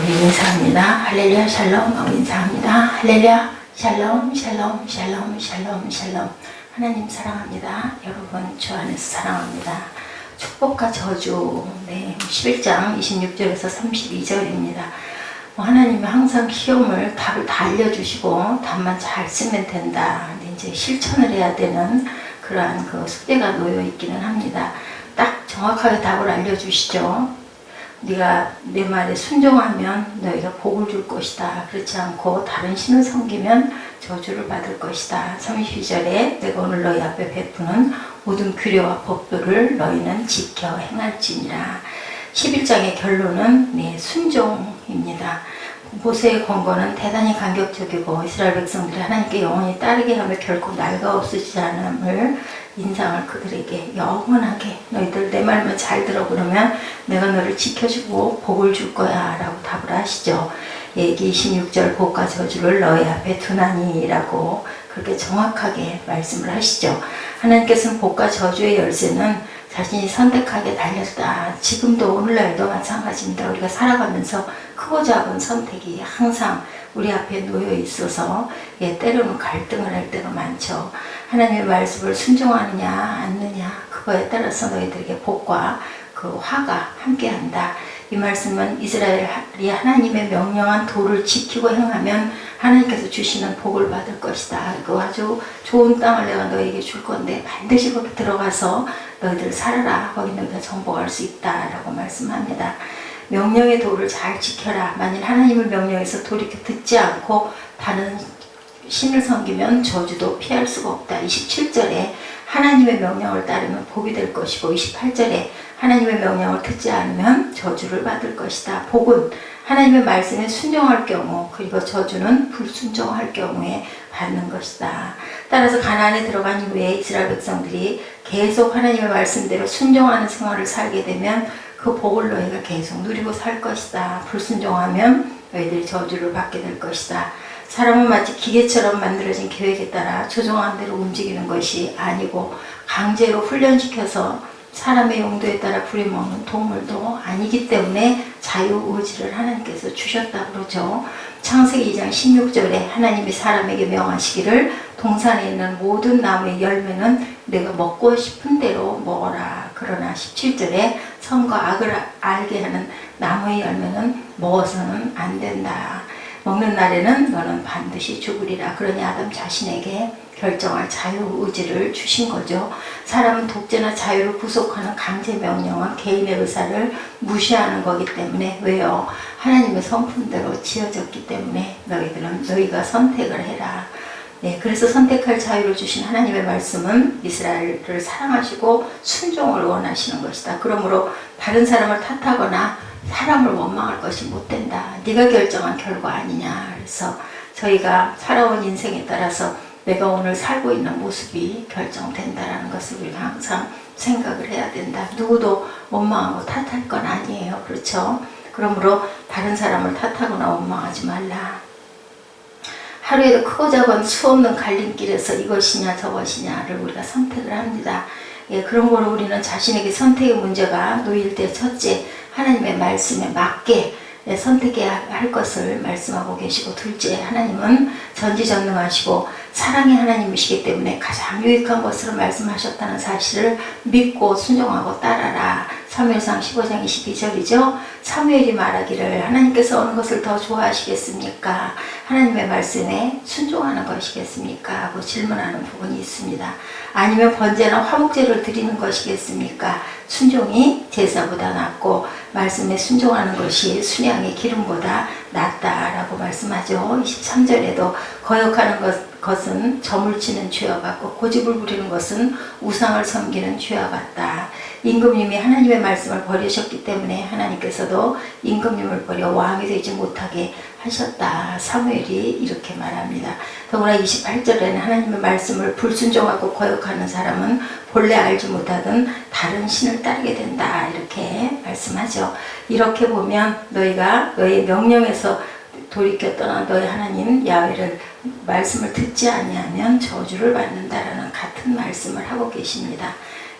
우리 인사합니다. 할렐루야 샬롬 하고 인사합니다. 할렐루야 샬롬 샬롬 샬롬 샬롬 샬롬 하나님 사랑합니다. 여러분 주 안에서 사랑합니다. 축복과 저주 네 11장 26절에서 32절입니다. 뭐 하나님은 항상 시험을 답을 다 알려주시고 답만 잘 쓰면 된다. 근데 이제 실천을 해야 되는 그러한 그 숙제가 놓여 있기는 합니다. 딱 정확하게 답을 알려주시죠. 네가 내 말에 순종하면 너희가 복을 줄 것이다. 그렇지 않고 다른 신을 섬기면 저주를 받을 것이다. 32절에 내가 오늘 너희 앞에 베푸는 모든 규례와 법도를 너희는 지켜 행할지니라. 11장의 결론은 네, 순종입니다. 모세의 권고는 대단히 감격적이고 이스라엘 백성들이 하나님께 영원히 따르게 하며 결코 날가 없으시지 않음을 인상을 그들에게 영원하게 너희들 내 말만 잘 들어 그러면 내가 너를 지켜주고 복을 줄 거야 라고 답을 하시죠. 예기 26절 복과 저주를 너희 앞에 두나니라고 그렇게 정확하게 말씀을 하시죠. 하나님께서는 복과 저주의 열쇠는 자신이 선택하게 달렸다. 지금도 오늘날도 마찬가지입니다. 우리가 살아가면서 크고 작은 선택이 항상 우리 앞에 놓여 있어서 예, 때로는 갈등을 할 때가 많죠. 하나님의 말씀을 순종하느냐 않느냐 그거에 따라서 너희들에게 복과 그 화가 함께한다. 이 말씀은 이스라엘이 하나님의 명령한 도를 지키고 행하면 하나님께서 주시는 복을 받을 것이다. 이거 아주 좋은 땅을 내가 너에게 줄 건데 반드시 거기 들어가서 너희들 살아라. 거기 너희가 정복할 수 있다라고 말씀합니다. 명령의 도를 잘 지켜라. 만일 하나님을 명령해서 돌이켜 듣지 않고 다른 신을 섬기면 저주도 피할 수가 없다. 27절에 하나님의 명령을 따르면 복이 될 것이고 28절에 하나님의 명령을 듣지 않으면 저주를 받을 것이다. 복은 하나님의 말씀에 순종할 경우 그리고 저주는 불순종할 경우에 받는 것이다. 따라서 가나안에 들어간 이후에 이스라엘 백성들이 계속 하나님의 말씀대로 순종하는 생활을 살게 되면 그 복을 너희가 계속 누리고 살 것이다. 불순종하면 너희들이 저주를 받게 될 것이다. 사람은 마치 기계처럼 만들어진 계획에 따라 조종한 대로 움직이는 것이 아니고 강제로 훈련시켜서 사람의 용도에 따라 부려먹는 동물도 아니기 때문에 자유의지를 하나님께서 주셨다 그러죠. 창세기 2장 16절에 하나님이 사람에게 명하시기를 동산에 있는 모든 나무의 열매는 내가 먹고 싶은 대로 먹어라. 그러나 17절에 선과 악을 알게 하는 나무의 열매는 먹어서는 안 된다. 먹는 날에는 너는 반드시 죽으리라. 그러니 아담 자신에게 결정할 자유 의지를 주신 거죠. 사람은 독재나 자유를 구속하는 강제 명령은 개인의 의사를 무시하는 거기 때문에 왜요? 하나님의 성품대로 지어졌기 때문에 너희들은 너희가 선택을 해라. 네, 그래서 선택할 자유를 주신 하나님의 말씀은 이스라엘을 사랑하시고 순종을 원하시는 것이다. 그러므로 다른 사람을 탓하거나 사람을 원망할 것이 못 된다. 네가 결정한 결과 아니냐. 그래서 저희가 살아온 인생에 따라서 내가 오늘 살고 있는 모습이 결정된다라는 것을 우리가 항상 생각을 해야 된다. 누구도 원망하고 탓할 건 아니에요. 그렇죠? 그러므로 다른 사람을 탓하거나 원망하지 말라. 하루에도 크고 작은 수없는 갈림길에서 이것이냐 저것이냐를 우리가 선택을 합니다. 예, 그런 거로 우리는 자신에게 선택의 문제가 놓일 때 첫째 하나님의 말씀에 맞게 예, 선택해야 할 것을 말씀하고 계시고 둘째 하나님은 전지전능하시고 사랑의 하나님이시기 때문에 가장 유익한 것으로 말씀하셨다는 사실을 믿고 순종하고 따라라. 사무엘상 15장 22절이죠. 사무엘이 말하기를 하나님께서 어느 것을 더 좋아하시겠습니까? 하나님의 말씀에 순종하는 것이겠습니까? 하고 질문하는 부분이 있습니다. 아니면 번제나 화목제를 드리는 것이겠습니까? 순종이 제사보다 낫고 말씀에 순종하는 것이 순양의 기름보다 낫다라고 말씀하죠. 23절에도 거역하는 것, 것은 점을 치는 죄와 같고 고집을 부리는 것은 우상을 섬기는 죄와 같다. 임금님이 하나님의 말씀을 버리셨기 때문에 하나님께서도 임금님을 버려 왕이 되지 못하게 하셨다. 사무엘이 이렇게 말합니다. 더구나 28절에는 하나님의 말씀을 불순종하고 거역하는 사람은 본래 알지 못하던 다른 신을 따르게 된다. 이렇게 말씀하죠. 이렇게 보면 너희가 너희 명령에서 돌이켜 떠난 너희 하나님 야훼를 말씀을 듣지 아니하면 저주를 받는다라는 같은 말씀을 하고 계십니다.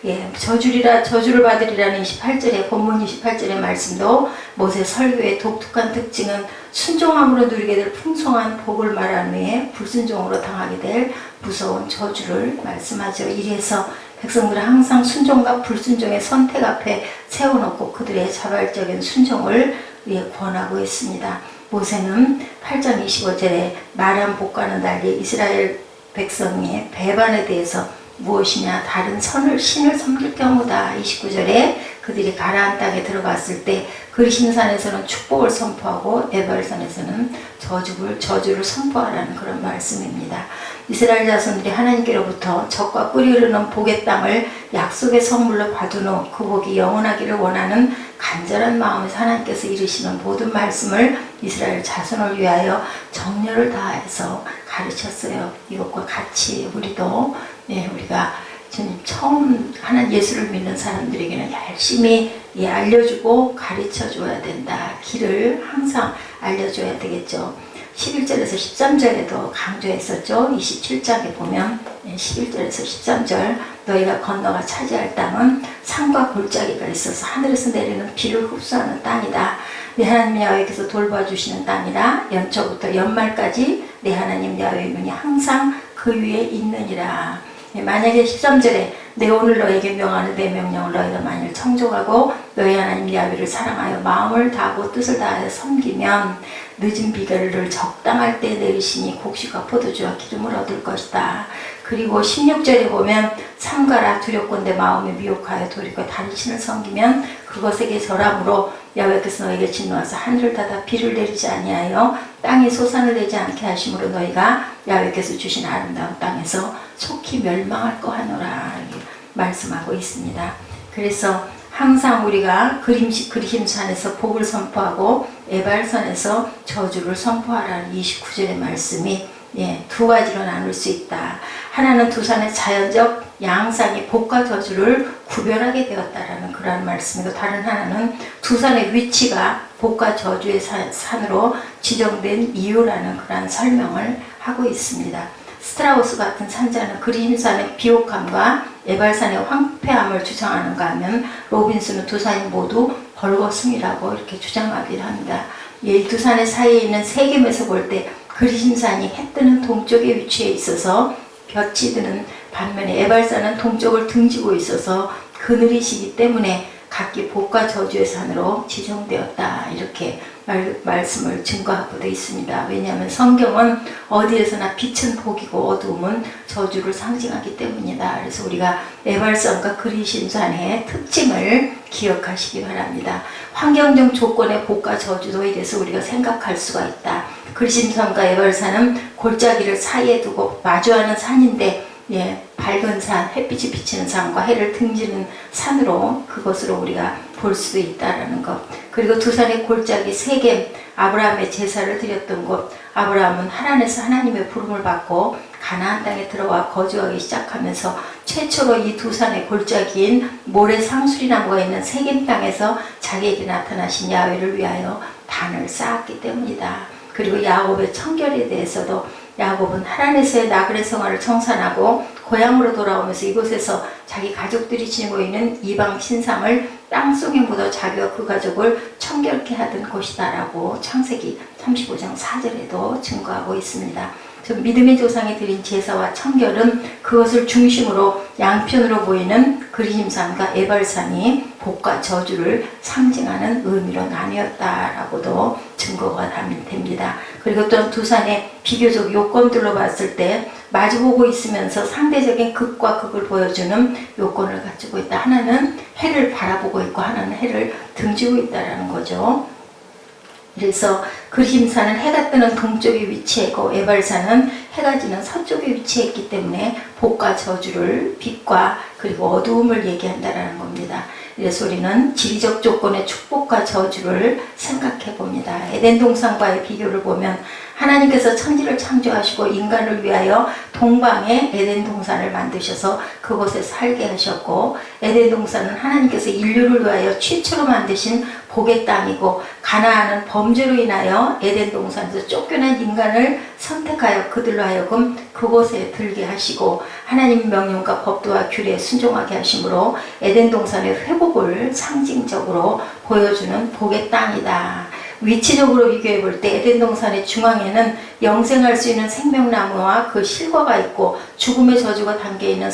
예, 저주리라 저주를 받으리라는 28절의 본문 28절의 말씀도 모세 설교의 독특한 특징은 순종함으로 누리게 될 풍성한 복을 말한 후에 불순종으로 당하게 될 무서운 저주를 말씀하죠. 이래서 백성들은 항상 순종과 불순종의 선택 앞에 세워놓고 그들의 자발적인 순종을 위해 권하고 있습니다. 모세는 8장 25절에 말한 복과는 달리 이스라엘 백성의 배반에 대해서 무엇이냐 다른 선을 신을 섬길 경우다 29절에 그들이 가나안 땅에 들어갔을 때 그리심산에서는 축복을 선포하고 에발산에서는 저주를 저주를 선포하라는 그런 말씀입니다. 이스라엘 자손들이 하나님께로부터 적과 꿀이 흐르는 복의 땅을 약속의 선물로 받은 후 그 복이 영원하기를 원하는 간절한 마음에서 하나님께서 이르시는 모든 말씀을 이스라엘 자손을 위하여 정열을 다해서 가르쳤어요. 이것과 같이 우리도 네, 우리가 주님 처음 하는 예수를 믿는 사람들에게는 열심히 예, 알려주고 가르쳐 줘야 된다. 길을 항상 알려줘야 되겠죠. 11절에서 13절에도 강조했었죠. 27장에 보면 예, 11절에서 13절 너희가 건너가 차지할 땅은 산과 골짜기가 있어서 하늘에서 내리는 비를 흡수하는 땅이다. 내 하나님 야훼께서 돌봐주시는 땅이라 연초부터 연말까지 내 하나님 야훼의 눈이 항상 그 위에 있느니라. 예, 만약에 13절에 내 오늘 너에게 명하는 내 명령을 너희가 만일 청종하고 너희 하나님 야훼를 사랑하여 마음을 다하고 뜻을 다하여 섬기면 늦은 비결을 적당할 때 내리시니 곡식과 포도주와 기름을 얻을 것이다. 그리고 16절에 보면 삼가라 두렵건대 마음이 미혹하여 돌이켜 다른 신을 섬기면 그것에게 절함으로 야훼께서 너에게 진노하사 하늘을 닫아 비를 내리지 아니하여 땅에 소산을 내지 않게 하심으로 너희가 야훼께서 주신 아름다운 땅에서 속히 멸망할 거 하노라 이렇게 말씀하고 있습니다. 그래서 항상 우리가 그림시 그리심산에서 복을 선포하고 에발산에서 저주를 선포하라는 29절의 말씀이 예, 두 가지로 나눌 수 있다. 하나는 두 산의 자연적 양상이 복과 저주를 구별하게 되었다라는 그러한 말씀이고 다른 하나는 두 산의 위치가 복과 저주의 산- 산으로 지정된 이유라는 그러한 설명을 하고 있습니다. 스트라우스 같은 산자는 그림산의 비옥함과 에발산의 황폐함을 주장하는가 하면 로빈스는 두 산이 모두 벌거숭이라고 이렇게 주장하기를 합니다. 이 두 산의 사이에 있는 세겜에서 볼 때 그리심산이 해 뜨는 동쪽에 위치해 있어서 볕이 드는 반면에 에발산은 동쪽을 등지고 있어서 그늘이시기 때문에 각기 복과 저주의 산으로 지정되었다 이렇게 말, 말씀을 증거하고 되어 있습니다. 왜냐하면 성경은 어디에서나 빛은 복이고 어두움은 저주를 상징하기 때문이다. 그래서 우리가 에발산과 그리심산의 특징을 기억하시기 바랍니다. 환경적 조건의 복과 저주도에 대해서 우리가 생각할 수가 있다. 그리심산과 에발산은 골짜기를 사이에 두고 마주하는 산인데 예, 밝은 산, 햇빛이 비치는 산과 해를 등지는 산으로 그것으로 우리가 볼 수도 있다라는 것. 그리고 두 산의 골짜기 세겜 아브라함의 제사를 드렸던 곳. 아브라함은 하나님에서 하나님의 부름을 받고 가나안 땅에 들어와 거주하기 시작하면서 최초로 이 두 산의 골짜기인 모래 상수리 나무가 있는 세겜 땅에서 자기에게 나타나신 야훼를 위하여 단을 쌓았기 때문이다. 그리고 야곱의 청결에 대해서도 야곱은 하란에서의 나그네 생활을 청산하고 고향으로 돌아오면서 이곳에서 자기 가족들이 지니고 있는 이방 신상을 땅속에 묻어 자기와 그 가족을 청결케 하던 곳이다라고 창세기 35장 4절에도 증거하고 있습니다. 저 믿음의 조상이 드린 제사와 청결은 그것을 중심으로 양편으로 보이는 그리심산과 에발산이 복과 저주를 상징하는 의미로 나뉘었다라고도 증거가 됩니다. 그리고 또두 산의 비교적 요건들로 봤을 때 마주보고 있으면서 상대적인 극과 극을 보여주는 요건을 가지고 있다. 하나는 해를 바라보고 있고 하나는 해를 등지고 있다라는 거죠. 그래서 그림산은 해가 뜨는 동쪽에 위치했고 에발산은 해가 지는 서쪽에 위치했기 때문에 복과 저주를 빛과 그리고 어두움을 얘기한다라는 겁니다. 그래서 우리는 지리적 조건의 축복과 저주를 생각해 봅니다. 에덴 동산과의 비교를 보면 하나님께서 천지를 창조하시고 인간을 위하여 동방에 에덴 동산을 만드셔서 그곳에 살게 하셨고 에덴 동산은 하나님께서 인류를 위하여 최초로 만드신 복의 땅이고 가나안은 범죄로 인하여 에덴 동산에서 쫓겨난 인간을 선택하여 그들로 하여금 그곳에 들게 하시고 하나님 명령과 법도와 규례에 순종하게 하심으로 에덴 동산의 회복을 상징적으로 보여주는 복의 땅이다. 위치적으로 비교해 볼 때 에덴 동산의 중앙에는 영생할 수 있는 생명나무와 그 실과가 있고 죽음의 저주가 담겨 있는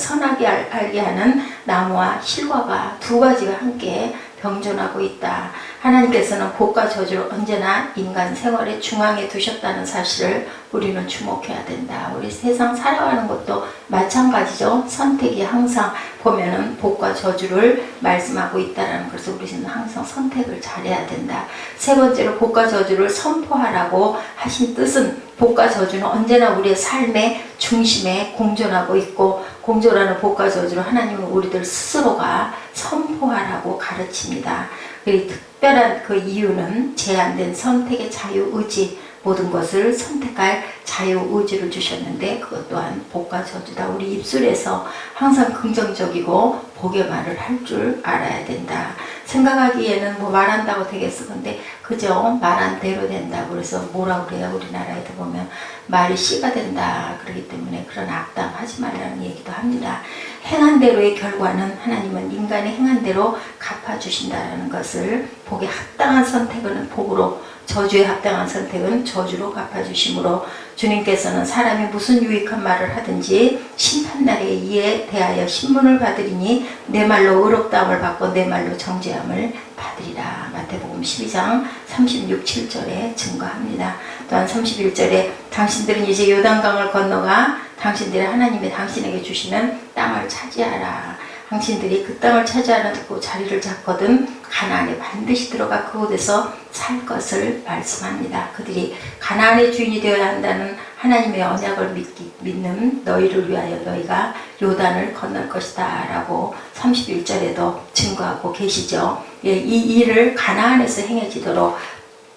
알- 알게 하는 나무와 실과가 두 가지가 함께 병존하고 있다. 하나님께서는 복과 저주를 언제나 인간 생활의 중앙에 두셨다는 사실을 우리는 주목해야 된다. 우리 세상 살아가는 것도 마찬가지죠. 선택이 항상 보면은 복과 저주를 말씀하고 있다라는 것을 우리는 항상 선택을 잘해야 된다. 세 번째로 복과 저주를 선포하라고 하신 뜻은 복과 저주는 언제나 우리의 삶의 중심에 공존하고 있고 공존하는 복과 저주를 하나님은 우리들 스스로가 선포하라고 가르칩니다. 그 특별한 그 이유는 제한된 선택의 자유 의지 모든 것을 선택할 자유 의지를 주셨는데 그것 또한 복과 저주다. 우리 입술에서 항상 긍정적이고 복의 말을 할 줄 알아야 된다. 생각하기에는 뭐 말한다고 되겠어. 근데 그저 말한 대로 된다고 그래서 뭐라 그래요? 우리나라에도 보면 말이 씨가 된다. 그렇기 때문에 그런 악담 하지 말라는 얘기도 합니다. 행한 대로의 결과는 하나님은 인간의 행한 대로 갚아주신다라는 것을 복에 합당한 선택은 복으로 저주에 합당한 선택은 저주로 갚아주심으로 주님께서는 사람이 무슨 유익한 말을 하든지 심판날에 이에 대하여 신문을 받으리니 내 말로 의롭다함을 받고 내 말로 정죄함을 받으리라 마태복음 12장 36, 7절에 증거합니다. 또한 31절에 당신들은 이제 요단강을 건너가 당신들의 하나님이 당신에게 주시는 땅을 차지하라. 당신들이 그 땅을 차지하고 자리를 잡거든 가나안에 반드시 들어가 그곳에서 살 것을 말씀합니다. 그들이 가나안의 주인이 되어야 한다는 하나님의 언약을 믿기, 믿는 너희를 위하여 너희가 요단을 건널 것이다 라고 31절에도 증거하고 계시죠. 예, 이 일을 가나안에서 행해지도록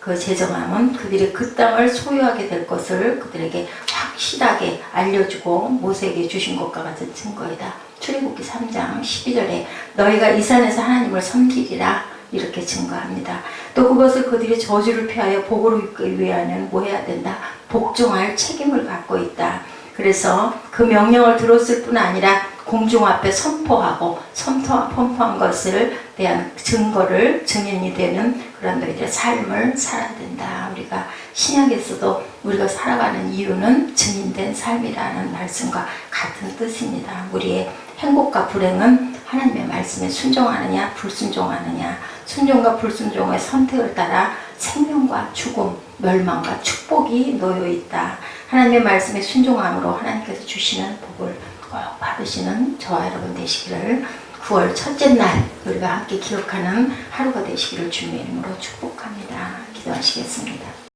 그 제정함은 그들이 그 땅을 소유하게 될 것을 그들에게 확실하게 알려주고 모세에게 주신 것과 같은 증거이다. 출애굽기 3장 12절에 너희가 이 산에서 하나님을 섬기리라 이렇게 증거합니다. 또 그것을 그들이 저주를 피하여 복으로 입기 위하여는 뭐 해야 된다? 복종할 책임을 갖고 있다. 그래서 그 명령을 들었을 뿐 아니라 공중 앞에 선포하고 선포, 선포한 것을 대한 증거를 증인이 되는 그런 너희들의 삶을 살아야 된다. 우리가 신약에서도 우리가 살아가는 이유는 증인된 삶이라는 말씀과 같은 뜻입니다. 우리의 행복과 불행은 하나님의 말씀에 순종하느냐 불순종하느냐 순종과 불순종의 선택을 따라 생명과 죽음, 멸망과 축복이 놓여 있다. 하나님의 말씀에 순종함으로 하나님께서 주시는 복을 꼭 받으시는 저와 여러분 되시기를 9월 첫째 날 우리가 함께 기억하는 하루가 되시기를 주님의 이름으로 축복합니다. 기도하시겠습니다.